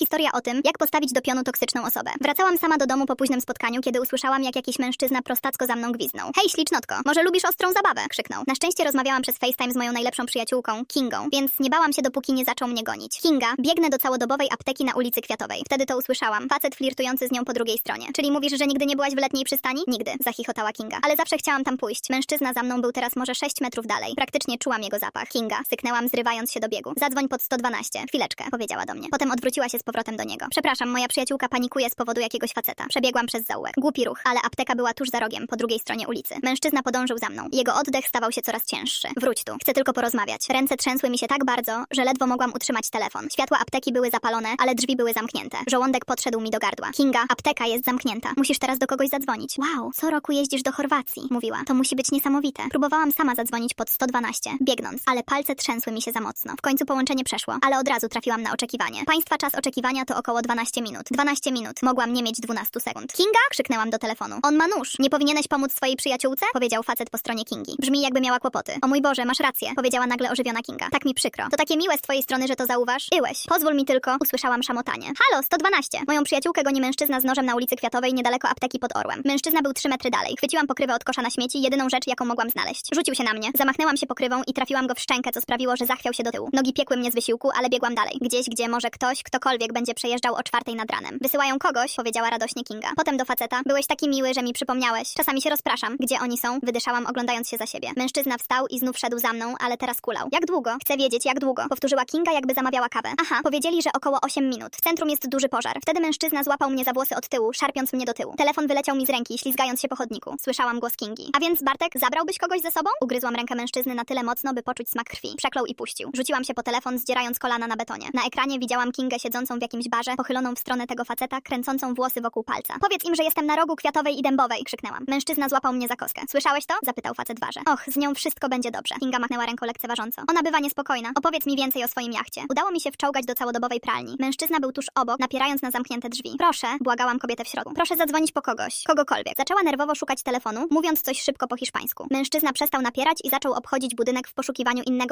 historia o tym, jak postawić do pionu toksyczną osobę. Wracałam sama do domu po późnym spotkaniu, kiedy usłyszałam, jak jakiś mężczyzna prostacko za mną gwiznął. Hej, ślicznotko, może lubisz ostrą zabawę? krzyknął. Na szczęście rozmawiałam przez FaceTime z moją najlepszą przyjaciółką, Kingą, więc nie bałam się, dopóki nie zaczął mnie gonić. Kinga, biegnę do całodobowej apteki na ulicy Kwiatowej. Wtedy to usłyszałam. Facet flirtujący z nią po drugiej stronie. Czyli mówisz, że nigdy nie byłaś w letniej przystani? Nigdy, zachichotała Kinga. Ale zawsze chciałam tam pójść. Mężczyzna za mną był teraz może 6 metrów dalej. Praktycznie czułam jego zapach. Kinga, syknęłam, zrywając się do biegu. Zadzwoń pod 112. Chwileczkę, powiedziała do mnie. Potem odwróciła się z powrotem do niego. Przepraszam, moja przyjaciółka panikuje z powodu jakiegoś faceta. Przebiegłam przez zaułek. Głupi ruch, ale apteka była tuż za rogiem, po drugiej stronie ulicy. Mężczyzna podążył za mną. Jego oddech stawał się coraz cięższy. Wróć tu. Chcę tylko porozmawiać. Ręce trzęsły mi się tak bardzo, że ledwo mogłam utrzymać telefon. Światła apteki były zapalone, ale drzwi były zamknięte. Żołądek podszedł mi do gardła. Kinga, apteka jest zamknięta. Musisz teraz do kogoś zadzwonić. Wow, co roku jeździsz do Chorwacji, mówiła. To musi być niesamowite. Próbowałam sama zadzwonić pod 112, biegnąc, ale palce trzęsły mi się za mocno. W końcu połączenie przeszło, ale od razu trafiłam na oczekiwanie. Państwa czas oczekiwania to około 12 minut. 12 minut. Mogłam nie mieć 12 sekund. Kinga? krzyknęłam do telefonu. On ma nóż. Nie powinieneś pomóc swojej przyjaciółce? Powiedział facet po stronie Kingi. Brzmi jakby miała kłopoty. O mój Boże, masz rację, powiedziała nagle ożywiona Kinga. Tak mi przykro. To takie miłe z twojej strony, że to zauważ. Byłeś. Pozwól mi tylko, usłyszałam szamotanie. Halo, 112. Moją przyjaciółkę goni mężczyzna z nożem na ulicy Kwiatowej niedaleko apteki pod Orłem. Mężczyzna był 3 metry dalej. Chwyciłam pokrywę od kosza na śmieci, jedyną rzecz, jaką mogłam znaleźć. Rzucił się na mnie. Zamachnęłam się pokrywą i trafiłam go w szczękę, co sprawiło, że zachwiał się do tyłu. Nogi piekły mnie z wysiłku, ale biegłam dalej. Gdzieś, gdzie może ktoś, ktokolwiek będzie przejeżdżał o czwartej nad ranem. Wysyłają kogoś, powiedziała radośnie Kinga. Potem do faceta. Byłeś taki miły, że mi przypomniałeś. Czasami się rozpraszam. Gdzie oni są? Wydyszałam, oglądając się za siebie. Mężczyzna wstał i znów szedł za mną, ale teraz kulał. Jak długo? Chcę wiedzieć, jak długo. Powtórzyła Kinga, jakby zamawiała kawę. Aha, powiedzieli, że około 8 minut. W centrum jest duży pożar. Wtedy mężczyzna złapał mnie za włosy od tyłu, szarpiąc mnie do tyłu. Telefon wyleciał mi z ręki, ślizgając się po chodniku. Słyszałam głos Kingi. A więc, Bartek, zabrałbyś kogoś ze sobą? Ugryzłam rękę mężczyzny na tyle mocno, by poczuć smak krwi. Przeklął i puścił. Rzuciłam się po telefon, zdzierając kolana na betonie. Na ekranie widziałam Kingę siedzącą w jakimś barze, pochyloną w stronę tego faceta, kręcącą włosy wokół palca. Powiedz im, że jestem na rogu kwiatowej i dębowej, krzyknęłam. Mężczyzna złapał mnie za koskę. Słyszałeś to? zapytał facet w barze. Och, z nią wszystko będzie dobrze. Kinga machnęła ręką lekceważąco. Ona bywa niespokojna. Opowiedz mi więcej o swoim jachcie. Udało mi się wczołgać do całodobowej pralni. Mężczyzna był tuż obok, napierając na zamknięte drzwi. Proszę, błagałam kobietę w środku. Proszę zadzwonić po kogoś, kogokolwiek. Zaczęła nerwowo szukać telefonu, mówiąc coś szybko po hiszpańsku. Mężczyzna przestał napierać i zaczął obchodzić budynek w poszukiwaniu innego.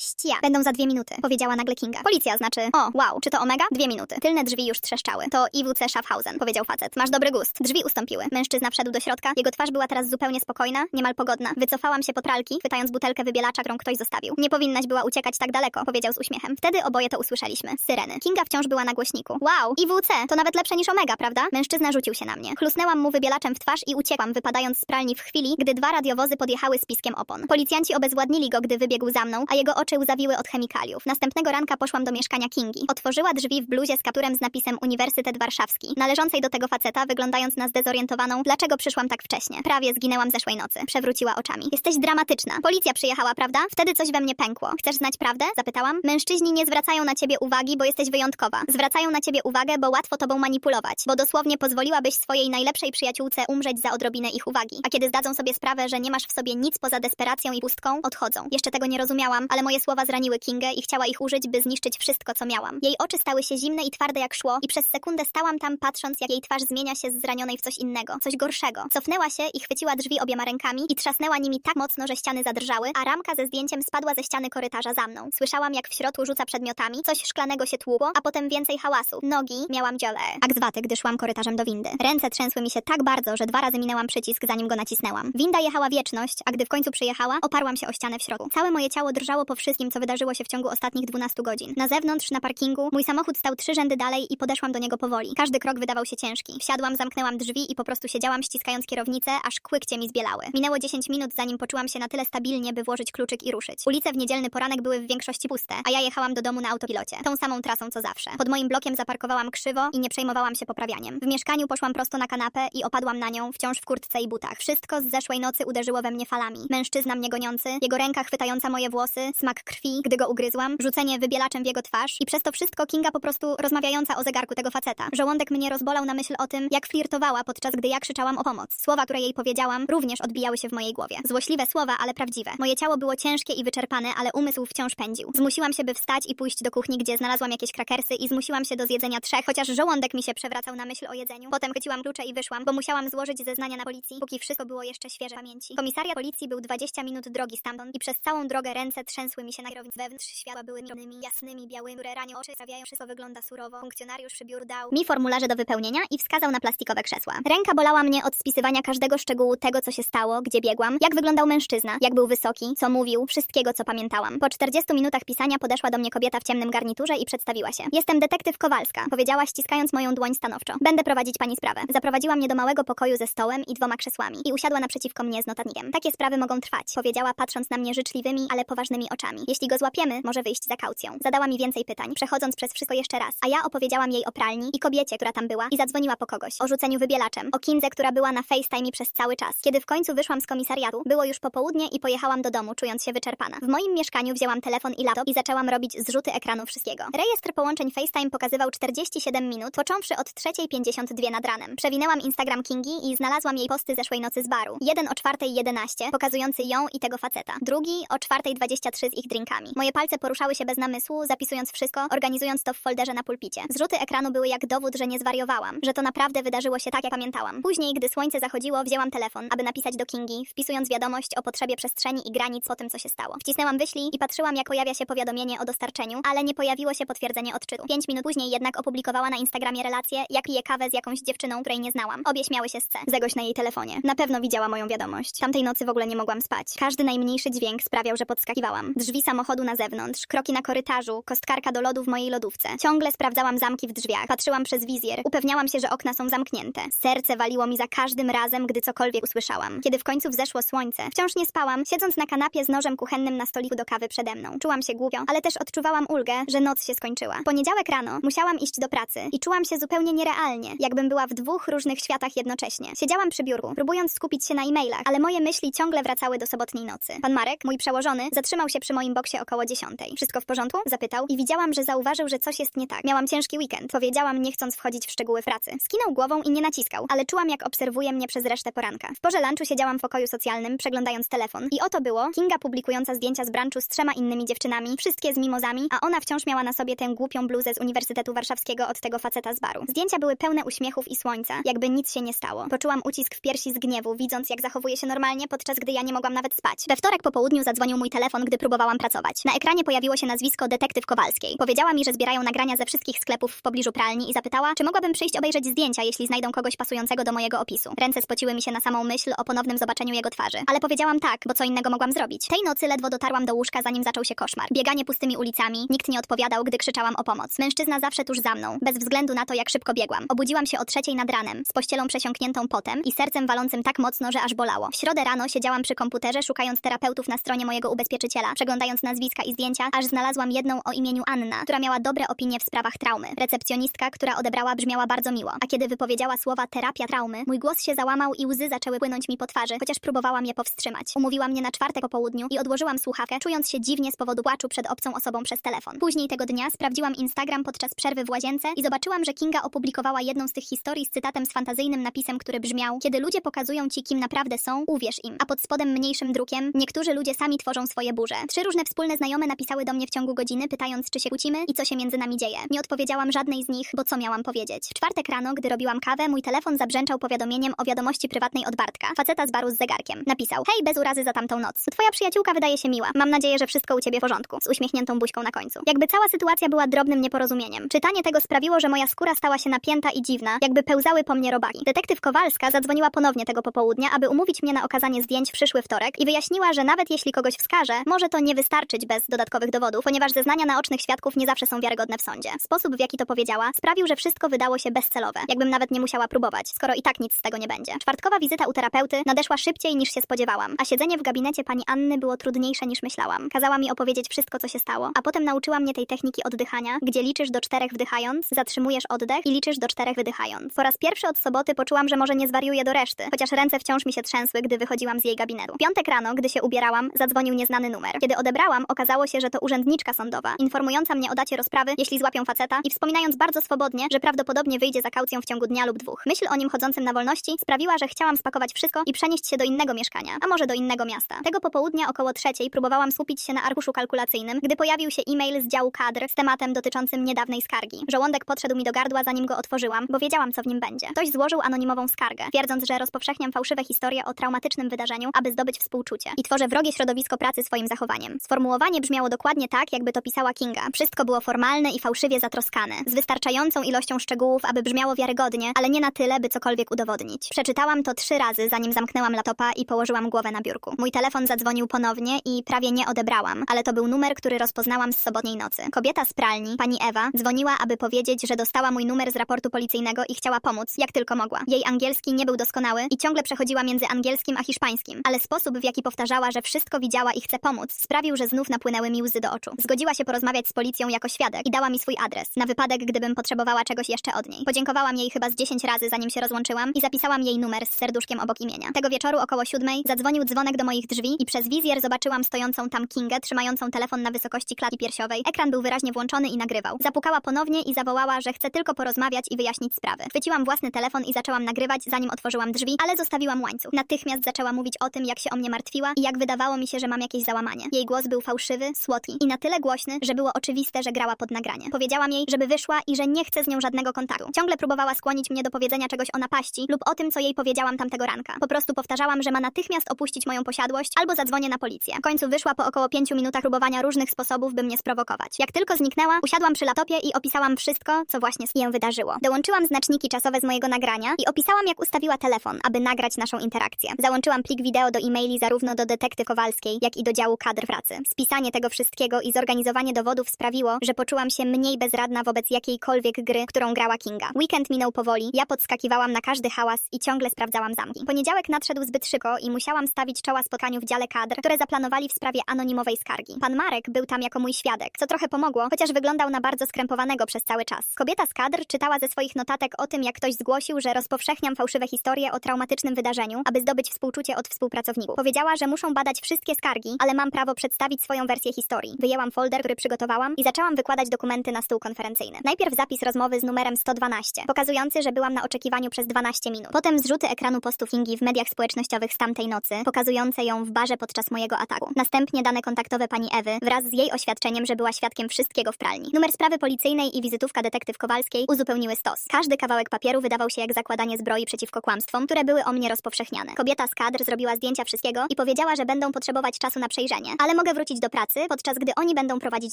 Ścia. Będą za dwie minuty, powiedziała nagle Kinga. Policja znaczy. O, wow, czy to Omega? Dwie minuty. Tylne drzwi już trzeszczały. To IWC Schaffhausen, powiedział facet. Masz dobry gust. Drzwi ustąpiły. Mężczyzna wszedł do środka. Jego twarz była teraz zupełnie spokojna, niemal pogodna. Wycofałam się po pralki, chwytając butelkę wybielacza, którą ktoś zostawił. Nie powinnaś była uciekać tak daleko, powiedział z uśmiechem. Wtedy oboje to usłyszeliśmy. Syreny. Kinga wciąż była na głośniku. Wow, IWC, to nawet lepsze niż Omega, prawda? Mężczyzna rzucił się na mnie. Chlusnęłam mu wybielaczem w twarz i uciekłam, wypadając z pralni w chwili, gdy dwa radiowozy podjechały z piskiem opon. Policjanci obezwładnili go, gdy wybiegł za mną, a jego oczy od chemikaliów. Następnego ranka poszłam do mieszkania Kingi. Otworzyła drzwi w bluzie z kapturem z napisem Uniwersytet Warszawski, należącej do tego faceta, wyglądając na zdezorientowaną, dlaczego przyszłam tak wcześnie. Prawie zginęłam zeszłej nocy. Przewróciła oczami. Jesteś dramatyczna. Policja przyjechała, prawda? Wtedy coś we mnie pękło. Chcesz znać prawdę? Zapytałam. Mężczyźni nie zwracają na ciebie uwagi, bo jesteś wyjątkowa. Zwracają na ciebie uwagę, bo łatwo tobą manipulować, bo dosłownie pozwoliłabyś swojej najlepszej przyjaciółce umrzeć za odrobinę ich uwagi. A kiedy zdadzą sobie sprawę, że nie masz w sobie nic poza desperacją i pustką, odchodzą. Jeszcze tego nie rozumiałam, ale moje słowa zraniły Kingę i chciała ich użyć, by zniszczyć wszystko, co miałam. Jej oczy stały się zimne i twarde jak szło i przez sekundę stałam tam patrząc, jak jej twarz zmienia się z zranionej w coś innego, coś gorszego. Cofnęła się i chwyciła drzwi obiema rękami i trzasnęła nimi tak mocno, że ściany zadrżały, a ramka ze zdjęciem spadła ze ściany korytarza za mną. Słyszałam, jak w środku rzuca przedmiotami, coś szklanego się tłukło, a potem więcej hałasu. Nogi miałam dziole. Akzwaty, gdy szłam korytarzem do windy. Ręce trzęsły mi się tak bardzo, że dwa razy minęłam przycisk, zanim go nacisnęłam. Winda jechała wieczność, a gdy w końcu przyjechała, oparłam się o ścianę w środku. Całe moje ciało drżało po wszystkim, co wydarzyło się w ciągu ostatnich 12 godzin. Na zewnątrz, na parkingu, mój samochód stał trzy rzędy dalej i podeszłam do niego powoli. Każdy krok wydawał się ciężki. Wsiadłam, zamknęłam drzwi i po prostu siedziałam, ściskając kierownicę, aż kłykcie mi zbielały. Minęło 10 minut, zanim poczułam się na tyle stabilnie, by włożyć kluczyk i ruszyć. Ulice w niedzielny poranek były w większości puste, a ja jechałam do domu na autopilocie. Tą samą trasą co zawsze. Pod moim blokiem zaparkowałam krzywo i nie przejmowałam się poprawianiem. W mieszkaniu poszłam prosto na kanapę i opadłam na nią, wciąż w kurtce i butach. Wszystko z zeszłej nocy uderzyło we mnie falami. Mężczyzna mnie goniący, jego ręka chwytająca moje włosy, smak krwi, gdy go ugryzłam, rzucenie wybielaczem w jego twarz i przez to wszystko Kinga po prostu rozmawiająca o zegarku tego faceta. Żołądek mnie rozbolał na myśl o tym, jak flirtowała, podczas gdy ja krzyczałam o pomoc. Słowa, które jej powiedziałam, również odbijały się w mojej głowie. Złośliwe słowa, ale prawdziwe. Moje ciało było ciężkie i wyczerpane, ale umysł wciąż pędził. Zmusiłam się, by wstać i pójść do kuchni, gdzie znalazłam jakieś krakersy i zmusiłam się do zjedzenia trzech, chociaż żołądek mi się przewracał na myśl o jedzeniu. Potem chwyciłam klucze i wyszłam, bo musiałam złożyć zeznania na policji, póki wszystko było jeszcze świeże w pamięci. Komisariat policji był 20 minut drogi stamtąd i przez całą drogę ręce trzęsły mi się na kierownicy. Wewnątrz światła były milonymi, jasnymi, białymi, oczy sprawiają wszystko wygląda wygląda surowo. Funkcjonariusz biur dał mi formularze do wypełnienia i wskazał na plastikowe krzesła. Ręka bolała mnie od spisywania każdego szczegółu tego, co się stało, gdzie biegłam, jak wyglądał mężczyzna, jak był wysoki, co mówił, wszystkiego, co pamiętałam. Po 40 minutach pisania podeszła do mnie kobieta w ciemnym garniturze i przedstawiła się. Jestem detektyw Kowalska, powiedziała ściskając moją dłoń stanowczo. Będę prowadzić pani sprawę. Zaprowadziła mnie do małego pokoju ze stołem i dwoma krzesłami i usiadła naprzeciwko mnie z notatnikiem. Takie sprawy mogą trwać, powiedziała patrząc na mnie życzliwymi, ale poważnymi oczami. Jeśli go złapiemy, może wyjść za kaucją. Zadała mi więcej pytań, przechodząc przez wszystko jeszcze raz, a ja opowiedziałam jej o pralni i kobiecie, która tam była i zadzwoniła po kogoś, o rzuceniu wybielaczem, o Kindze, która była na FaceTime przez cały czas. Kiedy w końcu wyszłam z komisariatu, było już po południe i pojechałam do domu, czując się wyczerpana. W moim mieszkaniu wzięłam telefon i laptop i zaczęłam robić zrzuty ekranu wszystkiego. Rejestr połączeń FaceTime pokazywał 47 minut, począwszy od 3.52 nad ranem. Przewinęłam Instagram Kingi i znalazłam jej posty zeszłej nocy z baru. Jeden o 4.11, pokazujący ją i tego faceta. Drugi o 4.23 z ich drinkami. Moje palce poruszały się bez namysłu, zapisując wszystko, organizując to w folderze na pulpicie. Zrzuty ekranu były jak dowód, że nie zwariowałam, że to naprawdę wydarzyło się tak, jak pamiętałam. Później, gdy słońce zachodziło, wzięłam telefon, aby napisać do Kingi, wpisując wiadomość o potrzebie przestrzeni i granic po tym, co się stało. Wcisnęłam wyślij i patrzyłam, jak pojawia się powiadomienie o dostarczeniu, ale nie pojawiło się potwierdzenie odczytu. Pięć minut później jednak opublikowała na Instagramie relację, jak pije kawę z jakąś dziewczyną, której nie znałam. Obie śmiały się z C. Zegoś na jej telefonie. Na pewno widziała moją wiadomość. Tamtej nocy w ogóle nie mogłam spać. Każdy najmniejszy dźwięk sprawiał, że podskakiwałam. Drzwi samochodu na zewnątrz, kroki na korytarzu, kostkarka do lodu w mojej lodówce. Ciągle sprawdzałam zamki w drzwiach, patrzyłam przez wizjer, upewniałam się, że okna są zamknięte. Serce waliło mi za każdym razem, gdy cokolwiek usłyszałam. Kiedy w końcu wzeszło słońce, wciąż nie spałam, siedząc na kanapie z nożem kuchennym na stoliku do kawy przede mną. Czułam się głupio, ale też odczuwałam ulgę, że noc się skończyła. Poniedziałek rano musiałam iść do pracy i czułam się zupełnie nierealnie, jakbym była w dwóch różnych światach jednocześnie. Siedziałam przy biurku, próbując skupić się na e-mailach, ale moje myśli ciągle wracały do sobotniej nocy. Pan Marek, mój przełożony, zatrzymał się przy moim boksie około dziesiątej. Wszystko w porządku? Zapytał i widziałam, że zauważył, że coś jest nie tak. Miałam ciężki weekend, powiedziałam, nie chcąc wchodzić w szczegóły pracy. Skinął głową i nie naciskał, ale czułam, jak obserwuje mnie przez resztę poranka. W porze lunchu siedziałam w pokoju socjalnym, przeglądając telefon. I oto było Kinga publikująca zdjęcia z brunchu z trzema innymi dziewczynami, wszystkie z mimozami, a ona wciąż miała na sobie tę głupią bluzę z Uniwersytetu Warszawskiego od tego faceta z baru. Zdjęcia były pełne uśmiechów i słońca, jakby nic się nie stało. Poczułam ucisk w piersi z gniewu, widząc jak zachowuje się normalnie, podczas gdy ja nie mogłam nawet spać. We wtorek po południu zadzwonił mój telefon, gdy próbowałam pracować. Na ekranie pojawiło się nazwisko detektyw Kowalskiej. Powiedziała mi, że zbierają nagrania ze wszystkich sklepów w pobliżu pralni i zapytała, czy mogłabym przyjść obejrzeć zdjęcia, jeśli znajdą kogoś pasującego do mojego opisu. Ręce spociły mi się na samą myśl o ponownym zobaczeniu jego twarzy. Ale powiedziałam tak, bo co innego mogłam zrobić. Tej nocy ledwo dotarłam do łóżka, zanim zaczął się koszmar. Bieganie pustymi ulicami, nikt nie odpowiadał, gdy krzyczałam o pomoc. Mężczyzna zawsze tuż za mną, bez względu na to, jak szybko biegłam. Obudziłam się o trzeciej nad ranem, z pościelą przesiąkniętą potem i sercem walącym tak mocno, że aż bolało. W środę rano siedziałam przy komputerze, szukając terapeutów na stronie mojego ubezpieczyciela, przeglądając nazwiska i zdjęcia, aż znalazłam jedną o imieniu Anna, która miała dobre opinie w sprawach traumy. Recepcjonistka, która odebrała, brzmiała bardzo miło, a kiedy wypowiedziała słowa terapia traumy, mój głos się załamał i łzy zaczęły płynąć mi po twarzy, chociaż próbowałam je powstrzymać. Umówiła mnie na czwartek po południu i odłożyłam słuchawkę, czując się dziwnie z powodu płaczu przed obcą osobą przez telefon. Później tego dnia sprawdziłam Instagram podczas przerwy w łazience i zobaczyłam, że Kinga opublikowała jedną z tych historii z cytatem z fantazyjnym napisem, który brzmiał: Kiedy ludzie pokazują ci, kim naprawdę są, uwierz im. A pod spodem mniejszym drukiem: Niektórzy ludzie sami tworzą swoje burze. Trzy różne wspólne znajome napisały do mnie w ciągu godziny, pytając, czy się kłócimy i co się między nami dzieje. Nie odpowiedziałam żadnej z nich, bo co miałam powiedzieć? W czwartek rano, gdy robiłam kawę, mój telefon zabrzęczał powiadomieniem o wiadomości prywatnej od Bartka, faceta z baru z zegarkiem. Napisał: Hej, bez urazy za tamtą noc. Twoja przyjaciółka wydaje się miła. Mam nadzieję, że wszystko u ciebie w porządku. Z uśmiechniętą buźką na końcu. Jakby cała sytuacja była drobnym nieporozumieniem. Czytanie tego sprawiło, że moja skóra stała się napięta i dziwna, jakby pełzały po mnie robaki. Detektyw Kowalska zadzwoniła ponownie tego popołudnia, aby umówić mnie na okazanie zdjęć w przyszły wtorek i wyjaśniła, że nawet jeśli kogoś wskaże, może to nie wystarczyć bez dodatkowych dowodów, ponieważ zeznania naocznych świadków nie zawsze są wiarygodne w sądzie. Sposób, w jaki to powiedziała, sprawił, że wszystko wydało się bezcelowe, jakbym nawet nie musiała próbować, skoro i tak nic z tego nie będzie. Czwartkowa wizyta u terapeuty nadeszła szybciej niż się spodziewałam, a siedzenie w gabinecie pani Anny było trudniejsze niż myślałam. Kazała mi opowiedzieć wszystko, co się stało, a potem nauczyła mnie tej techniki oddychania, gdzie liczysz do czterech wdychając, zatrzymujesz oddech i liczysz do czterech wydychając. Po raz pierwszy od soboty poczułam, że może nie zwariuję do reszty, chociaż ręce wciąż mi się trzęsły, gdy wychodziłam z jej gabinetu. Piątek rano, gdy się ubierałam, zadzwonił nieznany numer. Kiedy odebrałam, okazało się, że to urzędniczka sądowa, informująca mnie o dacie rozprawy, jeśli złapią faceta i wspominając bardzo swobodnie, że prawdopodobnie wyjdzie za kaucją w ciągu dnia lub dwóch. Myśl o nim chodzącym na wolności sprawiła, że chciałam spakować wszystko i przenieść się do innego mieszkania, a może do innego miasta. Tego popołudnia około trzeciej próbowałam skupić się na arkuszu kalkulacyjnym, gdy pojawił się e-mail z działu kadr z tematem dotyczącym niedawnej skargi. Żołądek podszedł mi do gardła, zanim go otworzyłam, bo wiedziałam, co w nim będzie. Ktoś złożył anonimową skargę, twierdząc, że rozpowszechniam fałszywe historie o traumatycznym wydarzeniu, aby zdobyć współczucie i tworzę wrogie środowisko pracy swoim zachowaniem. Sformułowanie brzmiało dokładnie tak, jakby to pisała Kinga. Wszystko było formalne i fałszywie zatroskany, z wystarczającą ilością szczegółów, aby brzmiało wiarygodnie, ale nie na tyle, by cokolwiek udowodnić. Przeczytałam to trzy razy, zanim zamknęłam laptopa i położyłam głowę na biurku. Mój telefon zadzwonił ponownie i prawie nie odebrałam, ale to był numer, który rozpoznałam z sobotniej nocy. Kobieta z pralni, pani Ewa, dzwoniła, aby powiedzieć, że dostała mój numer z raportu policyjnego i chciała pomóc, jak tylko mogła. Jej angielski nie był doskonały i ciągle przechodziła między angielskim a hiszpańskim, ale sposób, w jaki powtarzała, że wszystko widziała i chce pomóc, sprawił, że znów napłynęły mi łzy do oczu. Zgodziła się porozmawiać z policją jako świadek i dała mi swój adres, na wypadek, gdybym potrzebowała czegoś jeszcze od niej. Podziękowałam jej chyba z 10 razy, zanim się rozłączyłam i zapisałam jej numer z serduszkiem obok imienia. Tego wieczoru około siódmej zadzwonił dzwonek do moich drzwi i przez wizjer zobaczyłam stojącą tam Kingę, trzymającą telefon na wysokości klatki piersiowej. Ekran był wyraźnie włączony i nagrywał. Zapukała ponownie i zawołała, że chce tylko porozmawiać i wyjaśnić sprawy. Chwyciłam własny telefon i zaczęłam nagrywać, zanim otworzyłam drzwi, ale zostawiłam łańcuch. Natychmiast zaczęła mówić o tym, jak się o mnie martwiła i jak wydawało mi się, że mam jakieś załamanie. Jej głos był fałszywy, słodki i na tyle głośny, że było oczywiste, że grała pod nagranie. Powiedziałam jej, żeby wyszła i że nie chce z nią żadnego kontaktu. Ciągle próbowała skłonić mnie do powiedzenia czegoś o napaści lub o tym, co jej powiedziałam tamtego ranka. Po prostu powtarzałam, że ma natychmiast opuścić moją posiadłość albo zadzwonię na policję. W końcu wyszła po około pięciu minutach próbowania różnych sposobów, by mnie sprowokować. Jak tylko zniknęła, usiadłam przy laptopie i opisałam wszystko, co właśnie się wydarzyło. Dołączyłam znaczniki czasowe z mojego nagrania i opisałam, jak ustawiła telefon, aby nagrać naszą interakcję. Załączyłam plik wideo do e-maili zarówno do detekty Kowalskiej, jak i do działu kadr pracy. Spisanie tego wszystkiego i zorganizowanie dowodów sprawiło, że poczułam się mniej bezradna wobec jakiejkolwiek gry, którą grała Kinga. Weekend minął powoli, ja podskakiwałam na każdy hałas i ciągle sprawdzałam zamki. Poniedziałek nadszedł zbyt szybko i musiałam stawić czoła spotkaniu w dziale kadr, które zaplanowali w sprawie anonimowej skargi. Pan Marek był tam jako mój świadek, co trochę pomogło, chociaż wyglądał na bardzo skrępowanego przez cały czas. Kobieta z kadr czytała ze swoich notatek o tym, jak ktoś zgłosił, że rozpowszechniam fałszywe historie o traumatycznym wydarzeniu, aby zdobyć współczucie od współpracowników. Powiedziała, że muszą badać wszystkie skargi, ale mam prawo przedstawić swoją wersję historii. Wyjęłam folder, który przygotowałam i zaczęłam wykładać dokumenty na stół konferencyjny. Najpierw zapis rozmowy z numerem 112, pokazujący, że byłam na oczekiwaniu przez 12 minut. Potem zrzuty ekranu postu Kingi w mediach społecznościowych z tamtej nocy, pokazujące ją w barze podczas mojego ataku. Następnie dane kontaktowe pani Ewy wraz z jej oświadczeniem, że była świadkiem wszystkiego w pralni. Numer sprawy policyjnej i wizytówka detektyw Kowalskiej uzupełniły stos. Każdy kawałek papieru wydawał się jak zakładanie zbroi przeciwko kłamstwom, które były o mnie rozpowszechniane. Kobieta z kadr zrobiła zdjęcia wszystkiego i powiedziała, że będą potrzebować czasu na przejrzenie, ale mogę wrócić do pracy, podczas gdy oni będą prowadzić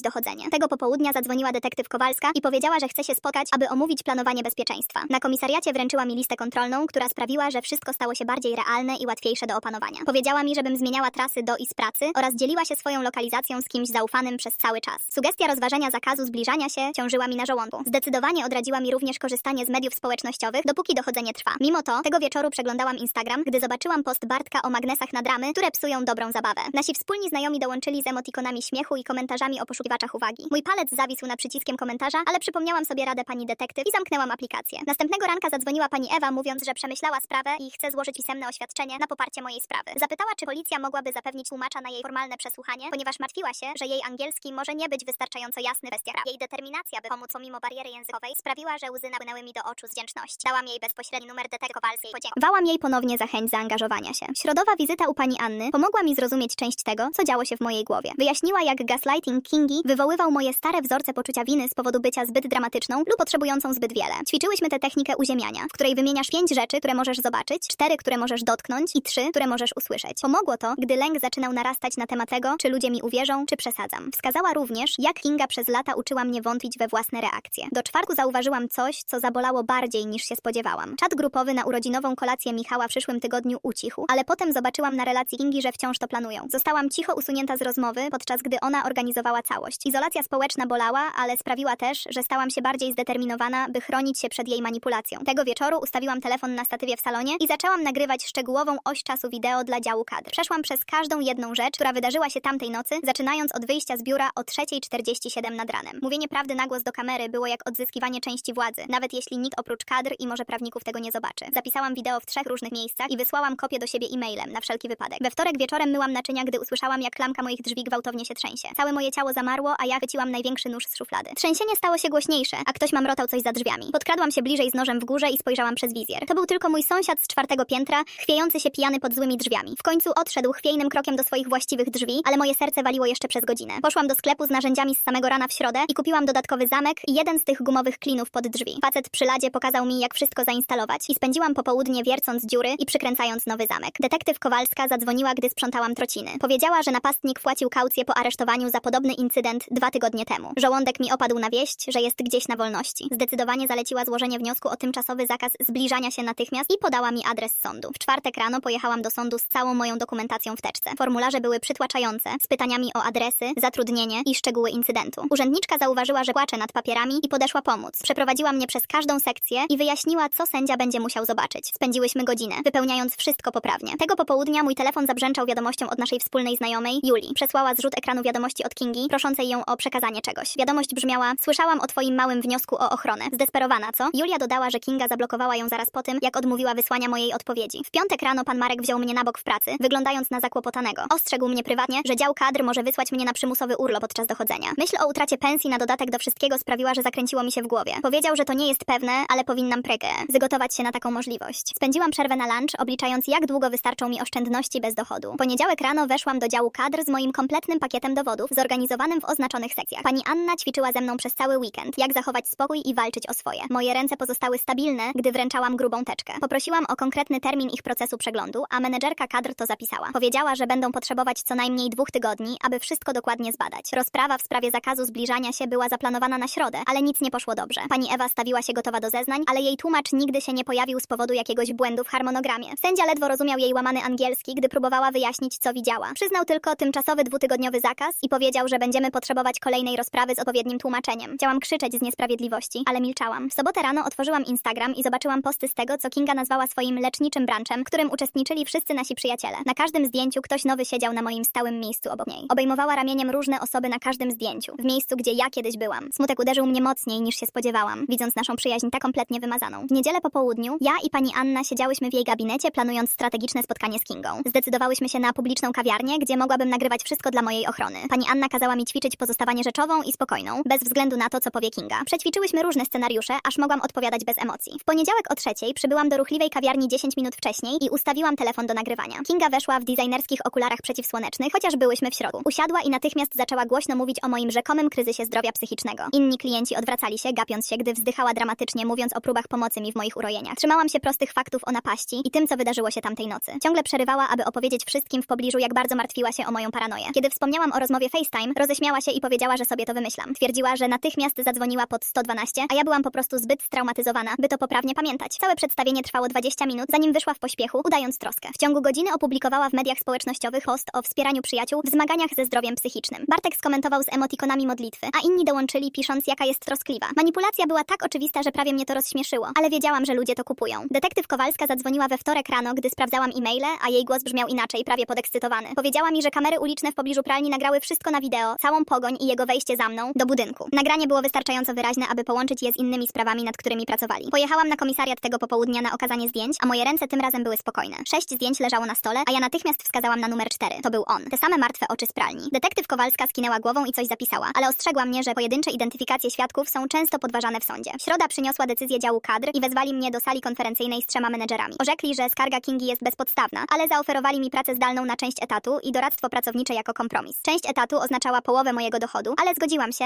dochodzenie. Tego popołudnia zadzwoniła detektyw Kowalska i powiedziała, że chce się spotkać, aby omówić planowanie bezpieczeństwa. Na komisariacie wręczyła mi listę kontrolną, która sprawiła, że wszystko stało się bardziej realne i łatwiejsze do opanowania. Powiedziała mi, żebym zmieniała trasy do i z pracy oraz dzieliła się swoją lokalizacją z kimś zaufanym przez cały czas. Sugestia rozważenia zakazu zbliżania się ciążyła mi na żołądku. Zdecydowanie odradziła mi również korzystanie z mediów społecznościowych, dopóki dochodzenie trwa. Mimo to, tego wieczoru przeglądałam Instagram, gdy zobaczyłam post Bartka o magnesach na dramy, które psują dobrą zabawę. Nasi wspólni znajomi dołączyli z emotikonami śmiechu i komentarzami o poszukiwaczach uwagi. Mój palec zawisł nad przyciskiem komentarza, ale przypomniałam sobie radę pani detektyw i zamknęłam aplikację. Następnego ranka zadzwoniła pani Ewa, mówiąc, że przemyślała sprawę i chce złożyć pisemne oświadczenie na poparcie mojej sprawy. Zapytała, czy policja mogłaby zapewnić tłumacza na jej formalne przesłuchanie, ponieważ martwiła się, że jej angielski może nie być wystarczająco jasny w kwestiach praw. Jej determinacja, by pomóc pomimo bariery językowej, sprawiła, że łzy napłynęły mi do oczu z wdzięczności. Dałam jej bezpośredni numer detektyw Kowalskiej. Podziękowałam jej ponownie za chęć zaangażowania się. Środowa wizyta u pani Anny pomogła mi zrozumieć część tego, co działo się w mojej głowie. Wyjaśniła, jak gaslighting Kingi wywoływał moje stare wzorce poczucia winy z powodu bycia zbyt dramatyczną lub potrzebującą zbyt wiele. Ćwiczyłyśmy tę technikę uziemiania, w której wymieniasz pięć rzeczy, które możesz zobaczyć, cztery, które możesz dotknąć i trzy, które możesz usłyszeć. Pomogło to, gdy lęk zaczynał narastać na temat tego, czy ludzie mi uwierzą, czy przesadzam. Wskazała również, jak Kinga przez lata uczyła mnie wątpić we własne reakcje. Do czwartku zauważyłam coś, co zabolało bardziej niż się spodziewałam. Czat grupowy na urodzinową kolację Michała w przyszłym tygodniu ucichł, ale potem zobaczyłam na relacji Kingi, że wciąż to planują. Zostałam cicho usunięta z rozmowy, podczas gdy ona organizowała całość. Izolacja społeczna bolała, ale sprawiła też, że stałam się bardziej zdeterminowana, by chronić się przed jej manipulacją. Tego wieczoru ustawiłam telefon na statywie w salonie i zaczęłam nagrywać szczegółową oś czasu wideo dla działu kadr. Przeszłam przez każdą jedną rzecz, która wydarzyła się tamtej nocy, zaczynając od wyjścia z biura o 3.47 nad ranem. Mówienie prawdy na głos do kamery było jak odzyskiwanie części władzy, nawet jeśli nikt oprócz kadr i może prawników tego nie zobaczy. Zapisałam wideo w trzech różnych miejscach i wysłałam kopię do siebie e-mailem, na wszelki wypadek. We wtorek wieczorem myłam naczynia, gdy usłyszałam, jak klamka moich drzwi gwałtownie się trzęsie. Całe moje ciało zamarło, a ja wyciłam największy nóż z szuflady. Trzęsienie stało się głośniejsze, a ktoś mamrotał coś za drzwiami. Podkradłam się bliżej z nożem w górze i spojrzałam przez wizjer. To był tylko mój sąsiad z czwartego piętra, chwiejący się pijany pod złymi drzwiami. W końcu odszedł chwiejnym krokiem do swoich właściwych drzwi, ale moje serce waliło jeszcze przez godzinę. Poszłam do sklepu z narzędziami z samego rana w środę i kupiłam dodatkowy zamek i jeden z tych gumowych klinów pod drzwi. Facet przy ladzie pokazał mi, jak wszystko zainstalować i spędziłam popołudnie wiercąc dziury i przykręcając nowy zamek. Detektyw Kowalska zadzwoniła, gdy sprzątałam trociny. Powiedziała, że napastnik płacił kaucję po aresztowaniu za podobny incydent dwa tygodnie temu. Żołądek mi mi opadł na wieść, że jest gdzieś na wolności. Zdecydowanie zaleciła złożenie wniosku o tymczasowy zakaz zbliżania się natychmiast i podała mi adres sądu. W czwartek rano pojechałam do sądu z całą moją dokumentacją w teczce. Formularze były przytłaczające, z pytaniami o adresy, zatrudnienie i szczegóły incydentu. Urzędniczka zauważyła, że płaczę nad papierami i podeszła pomóc. Przeprowadziła mnie przez każdą sekcję i wyjaśniła, co sędzia będzie musiał zobaczyć. Spędziłyśmy godzinę, wypełniając wszystko poprawnie. Tego popołudnia mój telefon zabrzęczał wiadomością od naszej wspólnej znajomej, Julii. Przesłała zrzut ekranu wiadomości od Kingi, proszącej ją o przekazanie czegoś. Wiadomość brzmiała: Słyszałam o twoim małym wniosku o ochronę. Zdesperowana, co? Julia dodała, że Kinga zablokowała ją zaraz po tym, jak odmówiła wysłania mojej odpowiedzi. W piątek rano pan Marek wziął mnie na bok w pracy, wyglądając na zakłopotanego. Ostrzegł mnie prywatnie, że dział kadr może wysłać mnie na przymusowy urlop podczas dochodzenia. Myśl o utracie pensji na dodatek do wszystkiego sprawiła, że zakręciło mi się w głowie. Powiedział, że to nie jest pewne, ale powinnam pregę, zgotować się na taką możliwość. Spędziłam przerwę na lunch, obliczając jak długo wystarczą mi oszczędności bez dochodu. Poniedziałek rano weszłam do działu kadr z moim kompletnym pakietem dowodów, zorganizowanym w oznaczonych sekcjach. Pani Anna ćwiczyła ze mną przez cały weekend, jak zachować spokój i walczyć o swoje. Moje ręce pozostały stabilne, gdy wręczałam grubą teczkę. Poprosiłam o konkretny termin ich procesu przeglądu, a menedżerka kadr to zapisała. Powiedziała, że będą potrzebować co najmniej dwóch tygodni, aby wszystko dokładnie zbadać. Rozprawa w sprawie zakazu zbliżania się była zaplanowana na środę, ale nic nie poszło dobrze. Pani Ewa stawiła się gotowa do zeznań, ale jej tłumacz nigdy się nie pojawił z powodu jakiegoś błędu w harmonogramie. Sędzia ledwo rozumiał jej łamany angielski, gdy próbowała wyjaśnić, co widziała. Przyznał tylko tymczasowy dwutygodniowy zakaz i powiedział, że będziemy potrzebować kolejnej rozprawy z odpowiednim tłumaczeniem. Chciałam krzyczeć z niesprawiedliwości, ale milczałam. W sobotę rano otworzyłam Instagram i zobaczyłam posty z tego, co Kinga nazwała swoim leczniczym branchem, którym uczestniczyli wszyscy nasi przyjaciele. Na każdym zdjęciu ktoś nowy siedział na moim stałym miejscu obok niej. Obejmowała ramieniem różne osoby na każdym zdjęciu, w miejscu, gdzie ja kiedyś byłam. Smutek uderzył mnie mocniej niż się spodziewałam, widząc naszą przyjaźń tak kompletnie wymazaną. W niedzielę po południu ja i pani Anna siedziałyśmy w jej gabinecie, planując strategiczne spotkanie z Kingą. Zdecydowałyśmy się na publiczną kawiarnię, gdzie mogłabym nagrywać wszystko dla mojej ochrony. Pani Anna kazała mi ćwiczyć pozostawanie rzeczową i spokojną, bez względu na to, co powie Kinga. Przećwiczyłyśmy różne scenariusze, aż mogłam odpowiadać bez emocji. W poniedziałek o trzeciej przybyłam do ruchliwej kawiarni 10 minut wcześniej i ustawiłam telefon do nagrywania. Kinga weszła w designerskich okularach przeciwsłonecznych, chociaż byłyśmy w środku. Usiadła i natychmiast zaczęła głośno mówić o moim rzekomym kryzysie zdrowia psychicznego. Inni klienci odwracali się, gapiąc się, gdy wzdychała dramatycznie, mówiąc o próbach pomocy mi w moich urojeniach. Trzymałam się prostych faktów o napaści i tym, co wydarzyło się tamtej nocy. Ciągle przerywała, aby opowiedzieć wszystkim w pobliżu, jak bardzo martwiła się o moją paranoję. Kiedy wspomniałam o rozmowie FaceTime, roześmiała się i powiedziała, że sobie to wymyślam. Twierdziła, że natychmiast zadzwoniła pod 112, a ja byłam po prostu zbyt straumatyzowana, by to poprawnie pamiętać. Całe przedstawienie trwało 20 minut, zanim wyszła w pośpiechu, udając troskę. W ciągu godziny opublikowała w mediach społecznościowych post o wspieraniu przyjaciół w zmaganiach ze zdrowiem psychicznym. Bartek skomentował z emotikonami modlitwy, a inni dołączyli pisząc, jaka jest troskliwa. Manipulacja była tak oczywista, że prawie mnie to rozśmieszyło, ale wiedziałam, że ludzie to kupują. Detektyw Kowalska zadzwoniła we wtorek rano, gdy sprawdzałam e-maile, a jej głos brzmiał inaczej, prawie podekscytowany. Powiedziała mi, że kamery uliczne w pobliżu pralni nagrały wszystko na wideo, całą pogoń i jego wejście za mną do. Nagranie było wystarczająco wyraźne, aby połączyć je z innymi sprawami, nad którymi pracowali. Pojechałam na komisariat tego popołudnia na okazanie zdjęć, a moje ręce tym razem były spokojne. Sześć zdjęć leżało na stole, a ja natychmiast wskazałam na numer cztery. To był on. Te same martwe oczy z pralni. Detektyw Kowalska skinęła głową i coś zapisała, ale ostrzegła mnie, że pojedyncze identyfikacje świadków są często podważane w sądzie. Środa przyniosła decyzję działu kadr i wezwali mnie do sali konferencyjnej z trzema menedżerami. Orzekli, że skarga Kingi jest bezpodstawna, ale zaoferowali mi pracę zdalną na część etatu i doradztwo pracownicze jako kompromis. Część etatu oznaczała połowę mojego dochodu, ale zgodziłam się,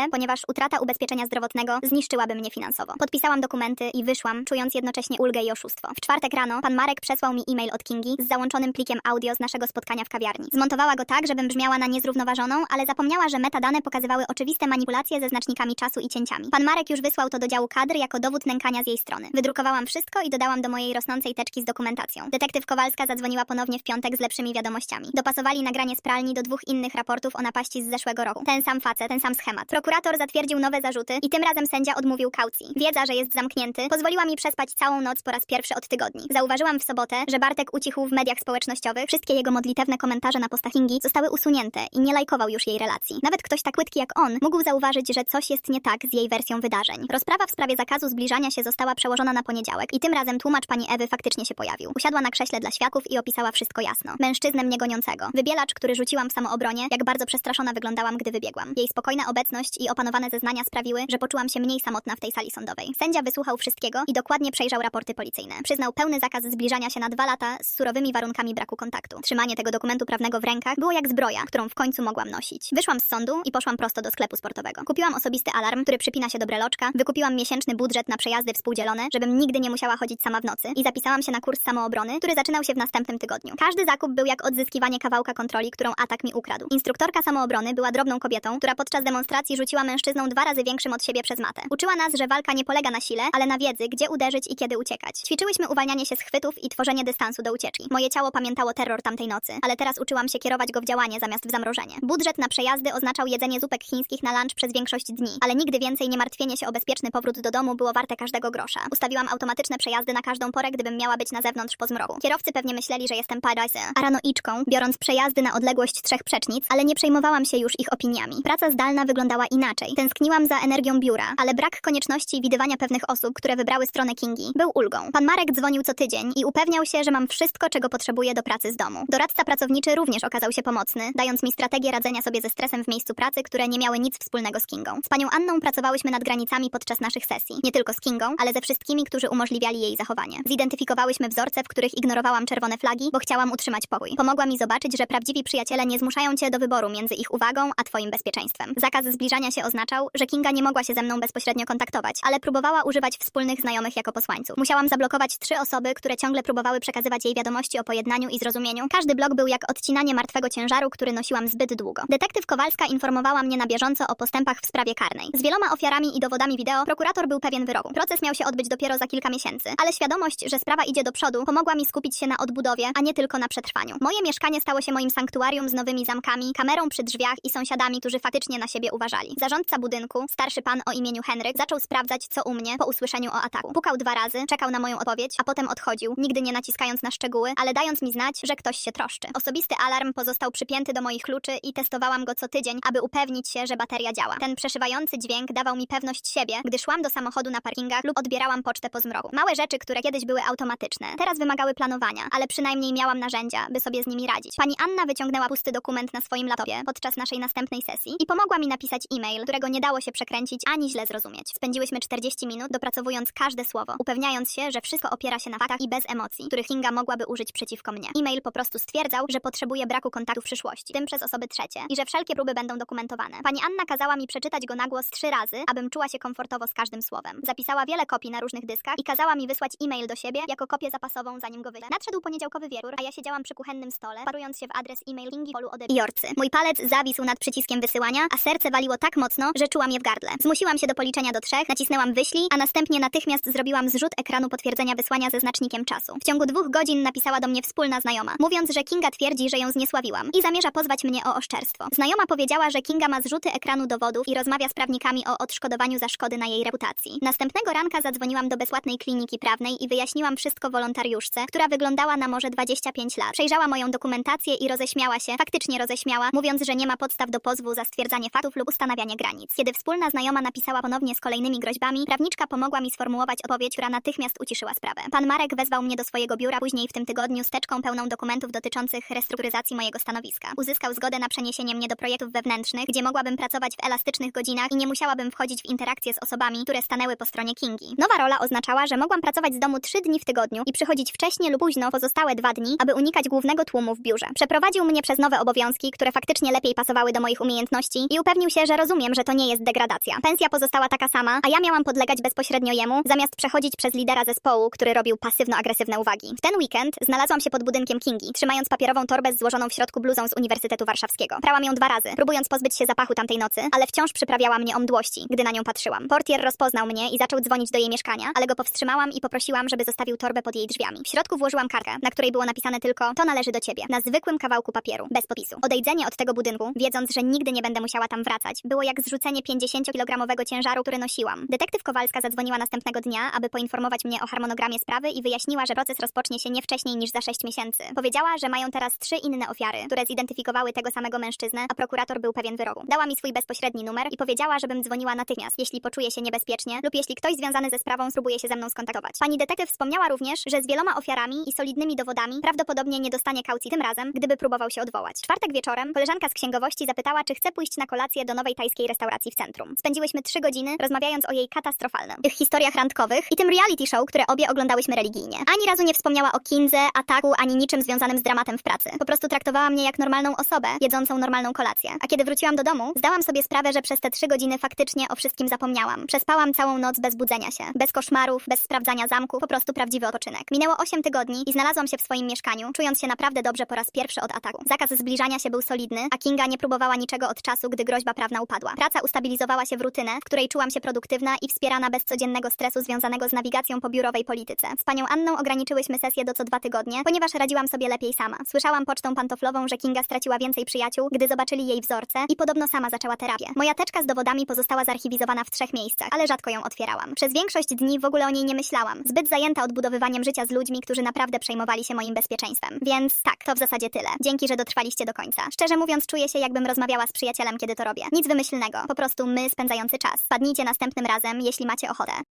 utrata ubezpieczenia zdrowotnego zniszczyłaby mnie finansowo. Podpisałam dokumenty i wyszłam, czując jednocześnie ulgę i oszustwo. W czwartek rano pan Marek przesłał mi e-mail od Kingi z załączonym plikiem audio z naszego spotkania w kawiarni. Zmontowała go tak, żebym brzmiała na niezrównoważoną, ale zapomniała, że metadane pokazywały oczywiste manipulacje ze znacznikami czasu i cięciami. Pan Marek już wysłał to do działu kadr jako dowód nękania z jej strony. Wydrukowałam wszystko i dodałam do mojej rosnącej teczki z dokumentacją. Detektyw Kowalska zadzwoniła ponownie w piątek z lepszymi wiadomościami. Dopasowali nagranie z pralni do dwóch innych raportów o napaści z zeszłego roku. Ten sam facet, ten sam schemat. Prokurator zatwierdził nowe zarzuty i tym razem sędzia odmówił kaucji. Wiedza, że jest zamknięty, pozwoliła mi przespać całą noc po raz pierwszy od tygodni. Zauważyłam w sobotę, że Bartek ucichł w mediach społecznościowych. Wszystkie jego modlitewne komentarze na postach Kingi zostały usunięte i nie lajkował już jej relacji. Nawet ktoś tak łydki jak on mógł zauważyć, że coś jest nie tak z jej wersją wydarzeń. Rozprawa w sprawie zakazu zbliżania się została przełożona na poniedziałek i tym razem tłumacz pani Ewy faktycznie się pojawił. Usiadła na krześle dla świadków i opisała wszystko jasno. Mężczyznę mnie goniącego. Wybielacz, który rzuciłam w samoobronie, jak bardzo przestraszona wyglądałam, gdy wybiegłam. Jej spokojna obecność i zeznania sprawiły, że poczułam się mniej samotna w tej sali sądowej. Sędzia wysłuchał wszystkiego i dokładnie przejrzał raporty policyjne. Przyznał pełny zakaz zbliżania się na dwa lata z surowymi warunkami braku kontaktu. Trzymanie tego dokumentu prawnego w rękach było jak zbroja, którą w końcu mogłam nosić. Wyszłam z sądu i poszłam prosto do sklepu sportowego. Kupiłam osobisty alarm, który przypina się do breloczka, wykupiłam miesięczny budżet na przejazdy współdzielone, żebym nigdy nie musiała chodzić sama w nocy i zapisałam się na kurs samoobrony, który zaczynał się w następnym tygodniu. Każdy zakup był jak odzyskiwanie kawałka kontroli, którą atak mi ukradł. Instruktorka samoobrony była drobną kobietą, która podczas demonstracji rzuciła mężczyzną dwa razy większym od siebie przez matę. Uczyła nas, że walka nie polega na sile, ale na wiedzy, gdzie uderzyć i kiedy uciekać. Ćwiczyłyśmy uwalnianie się z chwytów i tworzenie dystansu do ucieczki. Moje ciało pamiętało terror tamtej nocy, ale teraz uczyłam się kierować go w działanie zamiast w zamrożenie. Budżet na przejazdy oznaczał jedzenie zupek chińskich na lunch przez większość dni, ale nigdy więcej nie martwienie się o bezpieczny powrót do domu było warte każdego grosza. Ustawiłam automatyczne przejazdy na każdą porę, gdybym miała być na zewnątrz po zmroku. Kierowcy pewnie myśleli, że jestem paradise, paranoiczką, biorąc przejazdy na odległość trzech przecznic, ale nie przejmowałam się już ich opiniami. Praca zdalna wyglądała inaczej. Tęskniłam za energią biura, ale brak konieczności widywania pewnych osób, które wybrały stronę Kingi, był ulgą. Pan Marek dzwonił co tydzień i upewniał się, że mam wszystko, czego potrzebuję do pracy z domu. Doradca pracowniczy również okazał się pomocny, dając mi strategię radzenia sobie ze stresem w miejscu pracy, które nie miały nic wspólnego z Kingą. Z panią Anną pracowałyśmy nad granicami podczas naszych sesji. Nie tylko z Kingą, ale ze wszystkimi, którzy umożliwiali jej zachowanie. Zidentyfikowałyśmy wzorce, w których ignorowałam czerwone flagi, bo chciałam utrzymać pokój. Pomogła mi zobaczyć, że prawdziwi przyjaciele nie zmuszają cię do wyboru między ich uwagą a twoim bezpieczeństwem. Zakaz zbliżania się oznaczał, że Kinga nie mogła się ze mną bezpośrednio kontaktować, ale próbowała używać wspólnych znajomych jako posłańców. Musiałam zablokować trzy osoby, które ciągle próbowały przekazywać jej wiadomości o pojednaniu i zrozumieniu. Każdy blok był jak odcinanie martwego ciężaru, który nosiłam zbyt długo. Detektyw Kowalska informowała mnie na bieżąco o postępach w sprawie karnej. Z wieloma ofiarami i dowodami wideo prokurator był pewien wyroku. Proces miał się odbyć dopiero za kilka miesięcy, ale świadomość, że sprawa idzie do przodu, pomogła mi skupić się na odbudowie, a nie tylko na przetrwaniu. Moje mieszkanie stało się moim sanktuarium z nowymi zamkami, kamerą przy drzwiach i sąsiadami, którzy faktycznie na siebie uważali. Zarządca budynku, starszy pan o imieniu Henryk, zaczął sprawdzać, co u mnie po usłyszeniu o ataku. Pukał dwa razy, czekał na moją odpowiedź, a potem odchodził, nigdy nie naciskając na szczegóły, ale dając mi znać, że ktoś się troszczy. Osobisty alarm pozostał przypięty do moich kluczy i testowałam go co tydzień, aby upewnić się, że bateria działa. Ten przeszywający dźwięk dawał mi pewność siebie, gdy szłam do samochodu na parkingach lub odbierałam pocztę po zmroku. Małe rzeczy, które kiedyś były automatyczne, teraz wymagały planowania, ale przynajmniej miałam narzędzia, by sobie z nimi radzić. Pani Anna wyciągnęła pusty dokument na swoim laptopie podczas naszej następnej sesji i pomogła mi napisać e-mail, którego nie dało się przekręcić ani źle zrozumieć. Spędziłyśmy 40 minut dopracowując każde słowo, upewniając się, że wszystko opiera się na faktach i bez emocji, których Kinga mogłaby użyć przeciwko mnie. E-mail po prostu stwierdzał, że potrzebuje braku kontaktu w przyszłości, tym przez osoby trzecie, i że wszelkie próby będą dokumentowane. Pani Anna kazała mi przeczytać go na głos trzy razy, abym czuła się komfortowo z każdym słowem. Zapisała wiele kopii na różnych dyskach i kazała mi wysłać e-mail do siebie jako kopię zapasową, zanim go wyślę. Nadszedł poniedziałkowy wieczór, a ja siedziałam przy kuchennym stole, parując się w adres e-mail Kingi Polu odbiorcy. Mój palec zawisł nad przyciskiem wysyłania, a serce waliło tak mocno, że czułam je w gardle. Zmusiłam się do policzenia do trzech, nacisnęłam wyślij, a następnie natychmiast zrobiłam zrzut ekranu potwierdzenia wysłania ze znacznikiem czasu. W ciągu dwóch godzin napisała do mnie wspólna znajoma, mówiąc, że Kinga twierdzi, że ją zniesławiłam i zamierza pozwać mnie o oszczerstwo. Znajoma powiedziała, że Kinga ma zrzuty ekranu dowodów i rozmawia z prawnikami o odszkodowaniu za szkody na jej reputacji. Następnego ranka zadzwoniłam do bezpłatnej kliniki prawnej i wyjaśniłam wszystko wolontariuszce, która wyglądała na może 25 lat. Przejrzała moją dokumentację i roześmiała się, faktycznie roześmiała, mówiąc, że nie ma podstaw do pozwu za stwierdzanie faktów lub ustanawianie granic. Kiedy wspólna znajoma napisała ponownie z kolejnymi groźbami, prawniczka pomogła mi sformułować odpowiedź, która natychmiast uciszyła sprawę. Pan Marek wezwał mnie do swojego biura później w tym tygodniu z teczką pełną dokumentów dotyczących restrukturyzacji mojego stanowiska. Uzyskał zgodę na przeniesienie mnie do projektów wewnętrznych, gdzie mogłabym pracować w elastycznych godzinach i nie musiałabym wchodzić w interakcje z osobami, które stanęły po stronie Kingi. Nowa rola oznaczała, że mogłam pracować z domu trzy dni w tygodniu i przychodzić wcześniej lub późno pozostałe dwa dni, aby unikać głównego tłumu w biurze. Przeprowadził mnie przez nowe obowiązki, które faktycznie lepiej pasowały do moich umiejętności i upewnił się, że rozumiem, że to nie jest degradacja. Pensja pozostała taka sama, a ja miałam podlegać bezpośrednio jemu, zamiast przechodzić przez lidera zespołu, który robił pasywno-agresywne uwagi. W ten weekend znalazłam się pod budynkiem Kingi, trzymając papierową torbę z złożoną w środku bluzą z Uniwersytetu Warszawskiego. Prałam ją dwa razy, próbując pozbyć się zapachu tamtej nocy, ale wciąż przyprawiała mnie o mdłości, gdy na nią patrzyłam. Portier rozpoznał mnie i zaczął dzwonić do jej mieszkania, ale go powstrzymałam i poprosiłam, żeby zostawił torbę pod jej drzwiami. W środku włożyłam kartkę, na której było napisane tylko to należy do ciebie, na zwykłym kawałku papieru, bez podpisu. Odejdzenie od tego budynku, wiedząc, że nigdy nie będę musiała tam wracać, było jak zrzucenie 50-kilogramowego ciężaru, który nosiłam. Detektyw Kowalska zadzwoniła następnego dnia, aby poinformować mnie o harmonogramie sprawy i wyjaśniła, że proces rozpocznie się nie wcześniej niż za 6 miesięcy. Powiedziała, że mają teraz trzy inne ofiary, które zidentyfikowały tego samego mężczyznę, a prokurator był pewien wyroku. Dała mi swój bezpośredni numer i powiedziała, żebym dzwoniła natychmiast, jeśli poczuje się niebezpiecznie lub jeśli ktoś związany ze sprawą spróbuje się ze mną skontaktować. Pani detektyw wspomniała również, że z wieloma ofiarami i solidnymi dowodami prawdopodobnie nie dostanie kaucji tym razem, gdyby próbował się odwołać. Czwartek wieczorem koleżanka z księgowości zapytała, czy chce pójść na kolację do nowej tajskiej restauracji w centrum. Spędziłyśmy trzy godziny rozmawiając o jej katastrofalnym, tych historiach randkowych i tym reality show, które obie oglądałyśmy religijnie. Ani razu nie wspomniała o kindze, ataku, ani niczym związanym z dramatem w pracy. Po prostu traktowała mnie jak normalną osobę, jedzącą normalną kolację. A kiedy wróciłam do domu, zdałam sobie sprawę, że przez te trzy godziny faktycznie o wszystkim zapomniałam. Przespałam całą noc bez budzenia się, bez koszmarów, bez sprawdzania zamku, po prostu prawdziwy odpoczynek. Minęło 8 tygodni i znalazłam się w swoim mieszkaniu, czując się naprawdę dobrze po raz pierwszy od ataku. Zakaz zbliżania się był solidny, a Kinga nie próbowała niczego od czasu, gdy groźba prawna upadła. Praca ustabilizowała się w rutynę, w której czułam się produktywna i wspierana bez codziennego stresu związanego z nawigacją po biurowej polityce. Z panią Anną ograniczyłyśmy sesję do co dwa tygodnie, ponieważ radziłam sobie lepiej sama. Słyszałam pocztą pantoflową, że Kinga straciła więcej przyjaciół, gdy zobaczyli jej wzorce i podobno sama zaczęła terapię. Moja teczka z dowodami pozostała zarchiwizowana w trzech miejscach, ale rzadko ją otwierałam. Przez większość dni w ogóle o niej nie myślałam. Zbyt zajęta odbudowywaniem życia z ludźmi, którzy naprawdę przejmowali się moim bezpieczeństwem. Więc tak, to w zasadzie tyle. Dzięki, że dotrwaliście do końca. Szczerze mówiąc, czuję się jakbym rozmawiała z przyjacielem, kiedy to robię. Nic wymyślnego, po prostu my spędzający czas. Wpadnijcie następnym razem, jeśli macie ochotę.